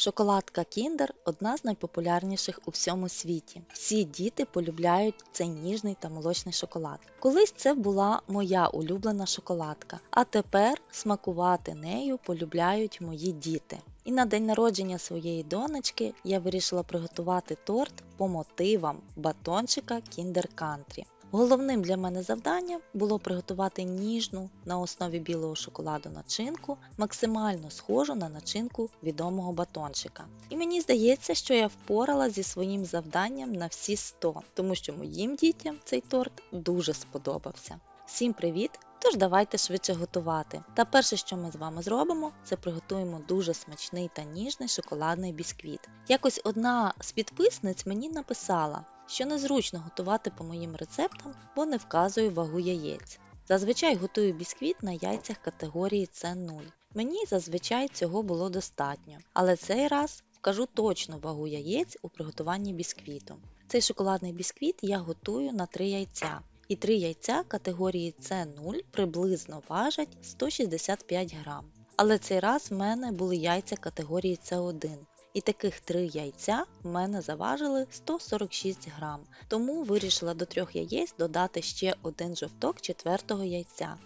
Шоколадка Kinder одна з найпопулярніших у всьому світі. Всі діти полюбляють цей ніжний та молочний шоколад. Колись це була моя улюблена шоколадка, а тепер смакувати нею полюбляють мої діти. І на день народження своєї донечки я вирішила приготувати торт по мотивам батончика Kinder Country. Головним для мене завданням було приготувати ніжну на основі білого шоколаду начинку, максимально схожу на начинку відомого батончика. І мені здається, що я впорала зі своїм завданням на всі 100, тому що моїм дітям цей торт дуже сподобався. Всім привіт! Тож давайте швидше готувати. Та перше, що ми з вами зробимо, це приготуємо дуже смачний та ніжний шоколадний бісквіт. Якось одна з підписниць мені написала, що незручно готувати по моїм рецептам, бо не вказую вагу яєць. Зазвичай готую бісквіт на яйцях категорії С0. Мені зазвичай цього було достатньо, але цей раз вкажу точну вагу яєць у приготуванні бісквіту. Цей шоколадний бісквіт я готую на 3 яйця. І 3 яйця категорії С0 приблизно важать 165 грам. Але цей раз в мене були яйця категорії С1. І таких 3 яйця в мене заважили 146 грам. Тому вирішила до 3 яєць додати ще один жовток четвертого яйця.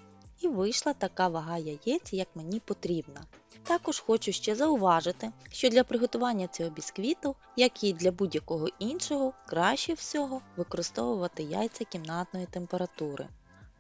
І вийшла така вага яєць, як мені потрібна. Також хочу ще зауважити, що для приготування цього бісквіту, як і для будь-якого іншого, краще всього використовувати яйця кімнатної температури.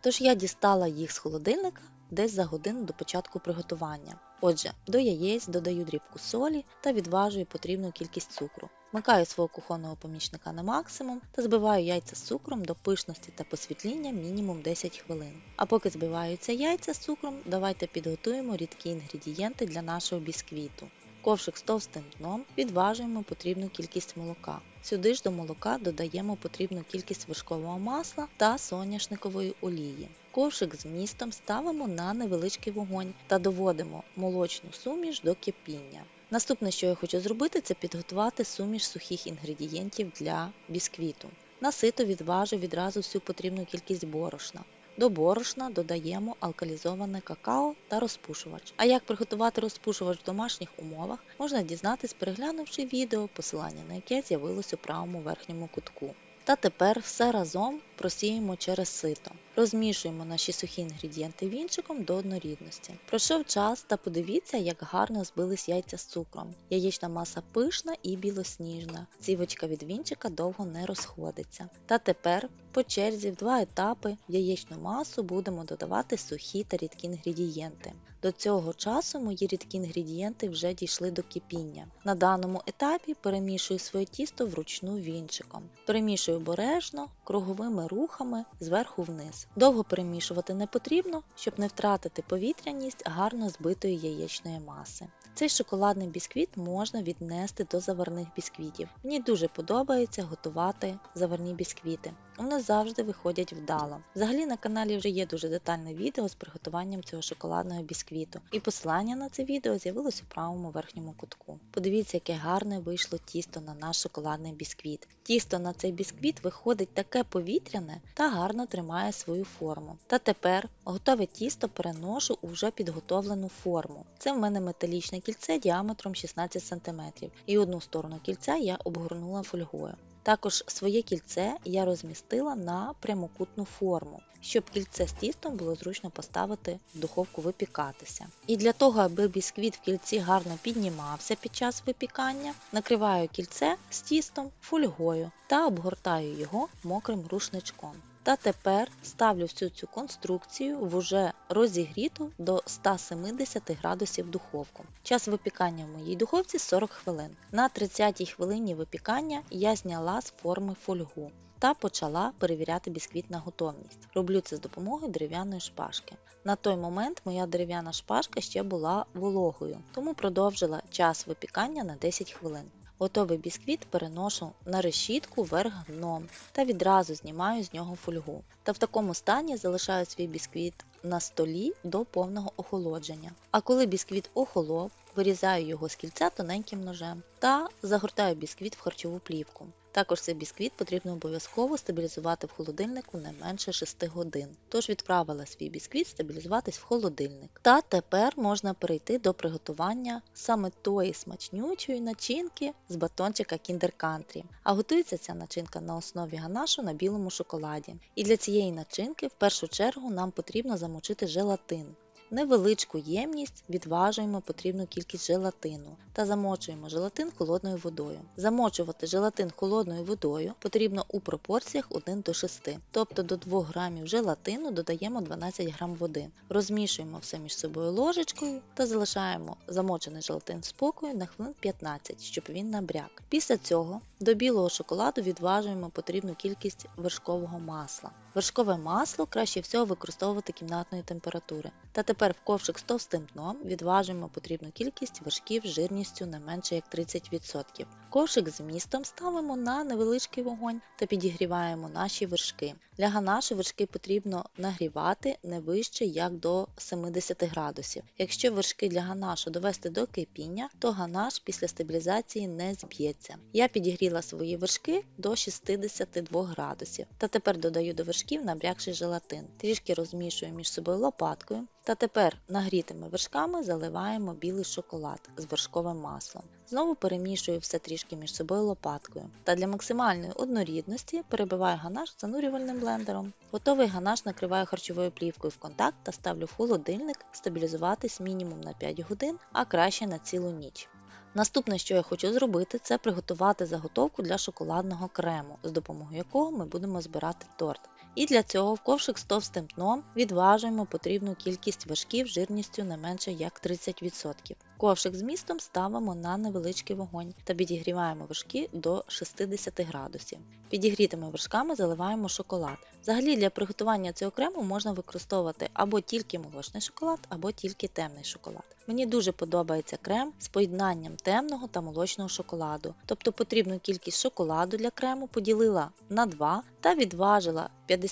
Тож я дістала їх з холодильника десь за годину до початку приготування. Отже, до яєць додаю дрібку солі та відважую потрібну кількість цукру. Вмикаю свого кухонного помічника на максимум та збиваю яйця з цукром до пишності та посвітління мінімум 10 хвилин. А поки збиваються яйця з цукром, давайте підготуємо рідкі інгредієнти для нашого бісквіту. Ковшик з товстим дном відважуємо потрібну кількість молока. Сюди ж до молока додаємо потрібну кількість вершкового масла та соняшникової олії. Ковшик з містом ставимо на невеличкий вогонь та доводимо молочну суміш до кипіння. Наступне, що я хочу зробити, це підготувати суміш сухих інгредієнтів для бісквіту. На сито відважу відразу всю потрібну кількість борошна. До борошна додаємо алкалізоване какао та розпушувач. А як приготувати розпушувач в домашніх умовах, можна дізнатись, переглянувши відео, посилання на яке з'явилось у правому верхньому кутку. Та тепер все разом просіємо через сито. Розмішуємо наші сухі інгредієнти вінчиком до однорідності. Пройшов час та подивіться, як гарно збились яйця з цукром. Яєчна маса пишна і білосніжна. Цівочка від вінчика довго не розходиться. Та тепер по черзі в два етапи в яєчну масу будемо додавати сухі та рідкі інгредієнти. До цього часу мої рідкі інгредієнти вже дійшли до кипіння. На даному етапі перемішую своє тісто вручну вінчиком. Перемішую обережно, круговими рухами зверху вниз. Довго перемішувати не потрібно, щоб не втратити повітряність гарно збитої яєчної маси. Цей шоколадний бісквіт можна віднести до заварних бісквітів. Мені дуже подобається готувати заварні бісквіти. Вони завжди виходять вдало. Взагалі на каналі вже є дуже детальне відео з приготуванням цього шоколадного бісквіту, і посилання на це відео з'явилось у правому верхньому кутку. Подивіться, яке гарне вийшло тісто на наш шоколадний бісквіт. Тісто на цей бісквіт виходить таке повітряне та гарно тримає свою форму. Та тепер готове тісто переношу у вже підготовлену форму. Це в мене металічне кільце діаметром 16 см, і одну сторону кільця я обгорнула фольгою. Також своє кільце я розмістила на прямокутну форму, щоб кільце з тістом було зручно поставити в духовку випікатися. І для того, аби бісквіт в кільці гарно піднімався під час випікання, накриваю кільце з тістом фольгою та обгортаю його мокрим рушничком. Та тепер ставлю всю цю конструкцію в уже розігріту до 170 градусів духовку. Час випікання в моїй духовці 40 хвилин. На 30 хвилині випікання я зняла з форми фольгу та почала перевіряти бісквіт на готовність. Роблю це з допомогою дерев'яної шпажки. На той момент моя дерев'яна шпажка ще була вологою, тому продовжила час випікання на 10 хвилин. Готовий бісквіт переношу на решітку верх дном та відразу знімаю з нього фольгу. Та в такому стані залишаю свій бісквіт на столі до повного охолодження. А коли бісквіт охолов, вирізаю його з кільця тоненьким ножем та загортаю бісквіт в харчову плівку. Також цей бісквіт потрібно обов'язково стабілізувати в холодильнику не менше 6 годин. Тож відправила свій бісквіт стабілізуватись в холодильник. Та тепер можна перейти до приготування саме тої смачнючої начинки з батончика Kinder Country. А готується ця начинка на основі ганашу на білому шоколаді. І для цієї начинки в першу чергу нам потрібно замочити желатин. Невеличку ємність відважуємо потрібну кількість желатину та замочуємо желатин холодною водою. Замочувати желатин холодною водою потрібно у пропорціях 1 до 6, тобто до 2 грамів желатину додаємо 12 грам води. Розмішуємо все між собою ложечкою та залишаємо замочений желатин в спокою на хвилин 15, щоб він набряк. Після цього до білого шоколаду відважуємо потрібну кількість вершкового масла. Вершкове масло краще всього використовувати кімнатної температури. Та тепер в ковшик з товстим дном відважуємо потрібну кількість вершків жирністю не менше як 30%. Ковшик з містом ставимо на невеличкий вогонь та підігріваємо наші вершки. Для ганашу вершки потрібно нагрівати не вище як до 70 градусів. Якщо вершки для ганашу довести до кипіння, то ганаш після стабілізації не зб'ється. Я підігріла свої вершки до 62 градусів. Та тепер додаю до вершків набрякший желатин. Трішки розмішую між собою лопаткою. Та тепер нагрітими вершками заливаємо білий шоколад з вершковим маслом. Знову перемішую все трішки між собою лопаткою. Та для максимальної однорідності перебиваю ганаш занурювальним блендером. Готовий ганаш накриваю харчовою плівкою в контакт та ставлю в холодильник стабілізуватись мінімум на 5 годин, а краще на цілу ніч. Наступне, що я хочу зробити, це приготувати заготовку для шоколадного крему, з допомогою якого ми будемо збирати торт. І для цього в ковшик з товстим дном відважуємо потрібну кількість вершків жирністю не менше як 30%. Ковшик з містом ставимо на невеличкий вогонь та підігріваємо вершки до 60 градусів. Підігрітими вершками заливаємо шоколад. Взагалі для приготування цього крему можна використовувати або тільки молочний шоколад, або тільки темний шоколад. Мені дуже подобається крем з поєднанням темного та молочного шоколаду, тобто потрібну кількість шоколаду для крему поділила на 2 та відважила 50%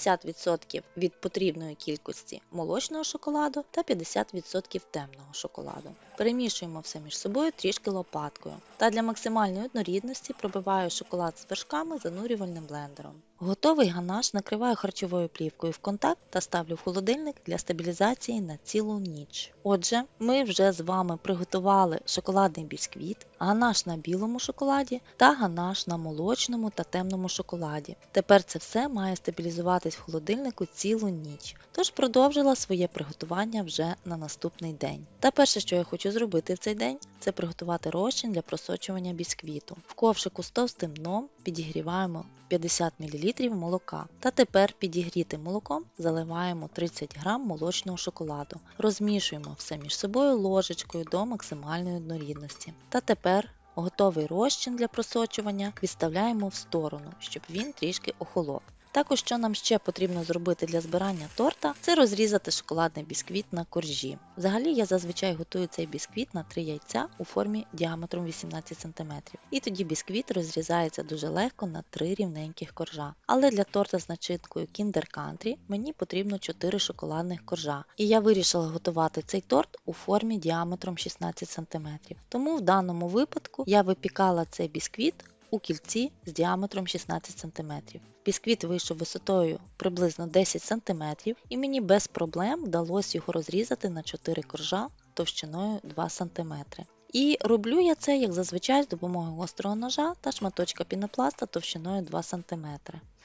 від потрібної кількості молочного шоколаду та 50% темного шоколаду. Перемішуємо все між собою трішки лопаткою. Та для максимальної однорідності пробиваю шоколад з вершками занурювальним блендером. Готовий ганаш накриваю харчовою плівкою в контакт та ставлю в холодильник для стабілізації на цілу ніч. Отже, ми вже з вами приготували шоколадний бісквіт, ганаш на білому шоколаді та ганаш на молочному та темному шоколаді. Тепер це все має стабілізуватись в холодильнику цілу ніч, тож продовжила своє приготування вже на наступний день. Та перше, що я хочу зробити в цей день, це приготувати розчин для просочування бісквіту. В ковшику з товстим дном підігріваємо 50 мл молока. Та тепер підігрітим молоком заливаємо 30 г молочного шоколаду. Розмішуємо все між собою ложечкою до максимальної однорідності. Та тепер готовий розчин для просочування відставляємо в сторону, щоб він трішки охолов. Також, що нам ще потрібно зробити для збирання торта, це розрізати шоколадний бісквіт на коржі. Взагалі я зазвичай готую цей бісквіт на 3 яйця у формі діаметром 18 см. І тоді бісквіт розрізається дуже легко на 3 рівненьких коржа. Але для торта з начинкою Kinder Country мені потрібно 4 шоколадних коржа. І я вирішила готувати цей торт у формі діаметром 16 см. Тому в даному випадку я випікала цей бісквіт у кільці з діаметром 16 см. Бісквіт вийшов висотою приблизно 10 см, і мені без проблем вдалося його розрізати на 4 коржа товщиною 2 см. І роблю я це, як зазвичай, з допомогою гострого ножа та шматочка пінопласта товщиною 2 см.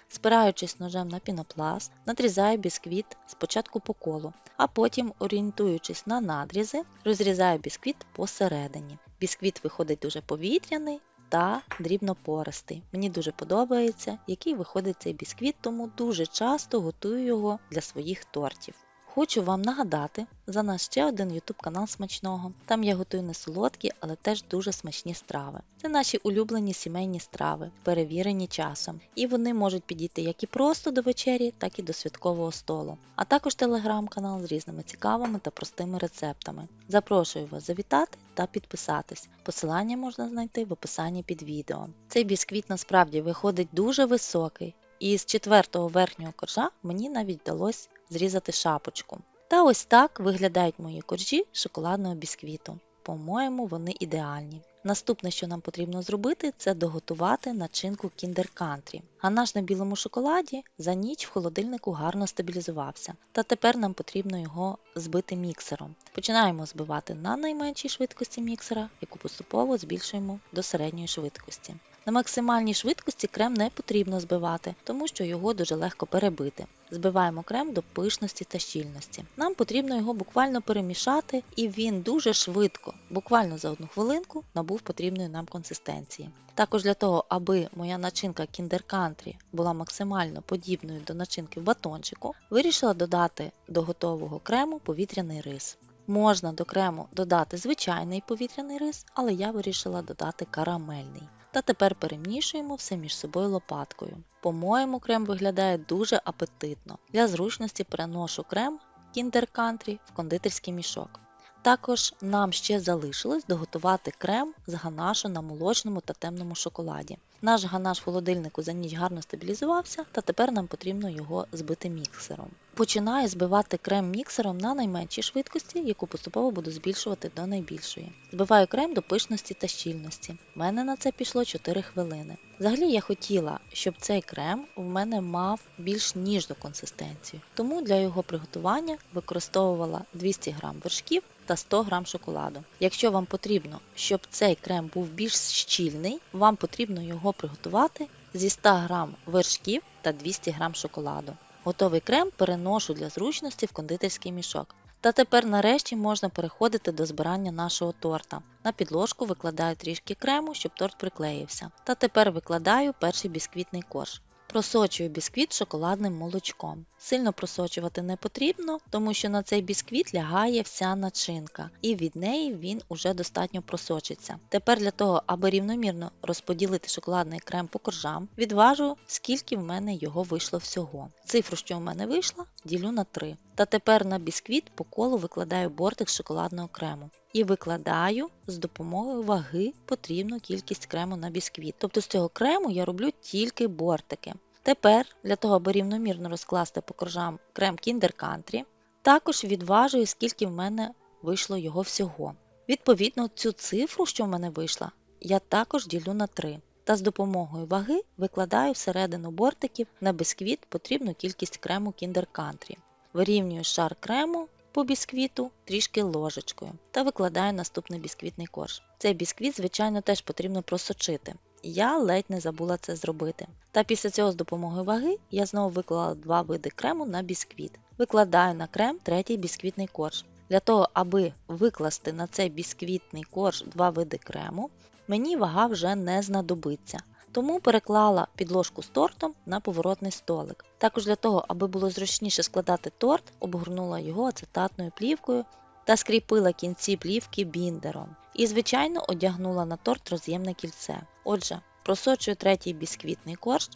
Спираючись ножем на пінопласт, надрізаю бісквіт спочатку по колу, а потім, орієнтуючись на надрізи, розрізаю бісквіт посередині. Бісквіт виходить дуже повітряний та дрібнопористий. Мені дуже подобається, який виходить цей бісквіт, тому дуже часто готую його для своїх тортів. Хочу вам нагадати за наш ще один YouTube канал смачного. Там я готую не солодкі, але теж дуже смачні страви. Це наші улюблені сімейні страви, перевірені часом, і вони можуть підійти як і просто до вечері, так і до святкового столу. А також телеграм-канал з різними цікавими та простими рецептами. Запрошую вас завітати та підписатись. Посилання можна знайти в описанні під відео. Цей бісквіт насправді виходить дуже високий. І з четвертого верхнього коржа мені навіть вдалося зрізати шапочку. Та ось так виглядають мої коржі шоколадного бісквіту. По-моєму, вони ідеальні. Наступне, що нам потрібно зробити, це доготувати начинку Kinder Country. Ганаш на білому шоколаді за ніч в холодильнику гарно стабілізувався, та тепер нам потрібно його збити міксером. Починаємо збивати на найменшій швидкості міксера, яку поступово збільшуємо до середньої швидкості. На максимальній швидкості крем не потрібно збивати, тому що його дуже легко перебити. Збиваємо крем до пишності та щільності. Нам потрібно його буквально перемішати, і він дуже швидко, буквально за одну хвилинку, набув потрібної нам консистенції. Також для того, аби моя начинка Kinder Country була максимально подібною до начинки в батончику, вирішила додати до готового крему повітряний рис. Можна до крему додати звичайний повітряний рис, але я вирішила додати карамельний. Та тепер перемішуємо все між собою лопаткою. По-моєму, крем виглядає дуже апетитно. Для зручності переношу крем Kinder Country в кондитерський мішок. Також нам ще залишилось доготувати крем з ганашу на молочному та темному шоколаді. Наш ганаш в холодильнику за ніч гарно стабілізувався, та тепер нам потрібно його збити міксером. Починаю збивати крем міксером на найменшій швидкості, яку поступово буду збільшувати до найбільшої. Збиваю крем до пишності та щільності. У мене на це пішло 4 хвилини. Взагалі я хотіла, щоб цей крем у мене мав більш ніжну консистенцію, тому для його приготування використовувала 200 г вершків та 100 г шоколаду. Якщо вам потрібно, щоб цей крем був більш щільний, вам потрібно його приготувати зі 100 г вершків та 200 г шоколаду. Готовий крем переношу для зручності в кондитерський мішок. Та тепер нарешті можна переходити до збирання нашого торта. На підложку викладаю трішки крему, щоб торт приклеївся. Та тепер викладаю перший бісквітний корж. Просочую бісквіт шоколадним молочком. Сильно просочувати не потрібно, тому що на цей бісквіт лягає вся начинка, і від неї він уже достатньо просочиться. Тепер для того, аби рівномірно розподілити шоколадний крем по коржам, відважу, скільки в мене його вийшло всього. Цифру, що в мене вийшла, ділю на 3. Та тепер на бісквіт по колу викладаю бортик шоколадного крему. І викладаю з допомогою ваги потрібну кількість крему на бісквіт. Тобто з цього крему я роблю тільки бортики. Тепер, для того, аби рівномірно розкласти по коржам крем Kinder Country, також відважую, скільки в мене вийшло його всього. Відповідно, цю цифру, що в мене вийшла, я також ділю на 3. Та з допомогою ваги викладаю всередину бортиків на бісквіт потрібну кількість крему Kinder Country. Вирівнюю шар крему по бісквіту трішки ложечкою та викладаю наступний бісквітний корж. Цей бісквіт, звичайно, теж потрібно просочити. Я ледь не забула це зробити. Та після цього з допомогою ваги я знову виклала два види крему на бісквіт. Викладаю на крем третій бісквітний корж. Для того, аби викласти на цей бісквітний корж два види крему, мені вага вже не знадобиться. Тому переклала підложку з тортом на поворотний столик. Також для того, аби було зручніше складати торт, обгорнула його ацетатною плівкою та скріпила кінці плівки біндером. І, звичайно, одягнула на торт роз'ємне кільце. Отже, просочую третій бісквітний корж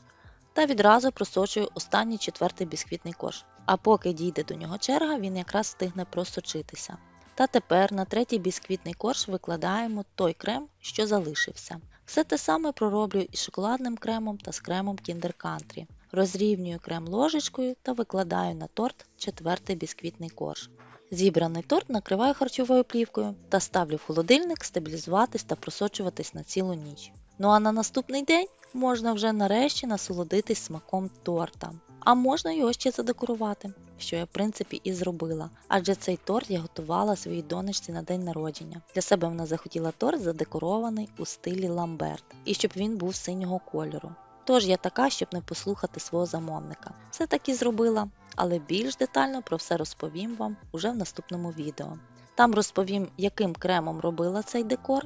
та відразу просочую останній четвертий бісквітний корж. А поки дійде до нього черга, він якраз встигне просочитися. Та тепер на третій бісквітний корж викладаємо той крем, що залишився. Все те саме пророблю із шоколадним кремом та з кремом Kinder Country. Розрівнюю крем ложечкою та викладаю на торт четвертий бісквітний корж. Зібраний торт накриваю харчовою плівкою та ставлю в холодильник стабілізуватись та просочуватись на цілу ніч. Ну а на наступний день можна вже нарешті насолодитись смаком торта. А можна його ще задекорувати, що я в принципі і зробила. Адже цей торт я готувала своїй донечці на день народження. Для себе вона захотіла торт задекорований у стилі ламберт, і щоб він був синього кольору. Тож я така, щоб не послухати свого замовника. Все таки зробила, але більш детально про все розповім вам уже в наступному відео. Там розповім, яким кремом робила цей декор,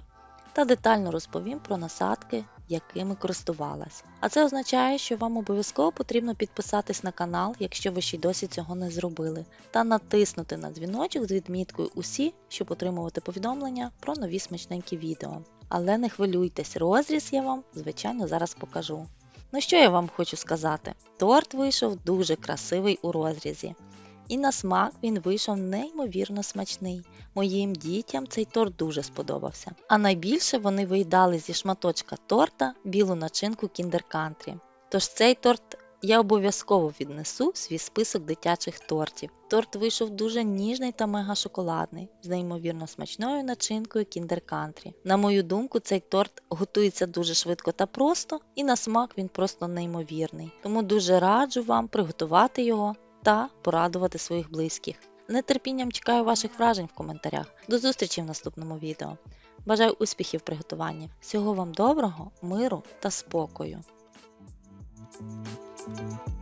та детально розповім про насадки, якими користувалась. А це означає, що вам обов'язково потрібно підписатись на канал, якщо ви ще й досі цього не зробили, та натиснути на дзвіночок з відміткою усі, щоб отримувати повідомлення про нові смачненькі відео. Але не хвилюйтесь, розріз я вам, звичайно, зараз покажу. Ну що я вам хочу сказати? Торт вийшов дуже красивий у розрізі. І на смак він вийшов неймовірно смачний. Моїм дітям цей торт дуже сподобався. А найбільше вони виїдали зі шматочка торта білу начинку Kinder Country. Тож цей торт Я обов'язково віднесу свій список дитячих тортів. Торт вийшов дуже ніжний та мега шоколадний, з неймовірно смачною начинкою Kinder Country. На мою думку, цей торт готується дуже швидко та просто, і на смак він просто неймовірний. Тому дуже раджу вам приготувати його та порадувати своїх близьких. Нетерпінням чекаю ваших вражень в коментарях. До зустрічі в наступному відео. Бажаю успіхів приготуванні. Всього вам доброго, миру та спокою. you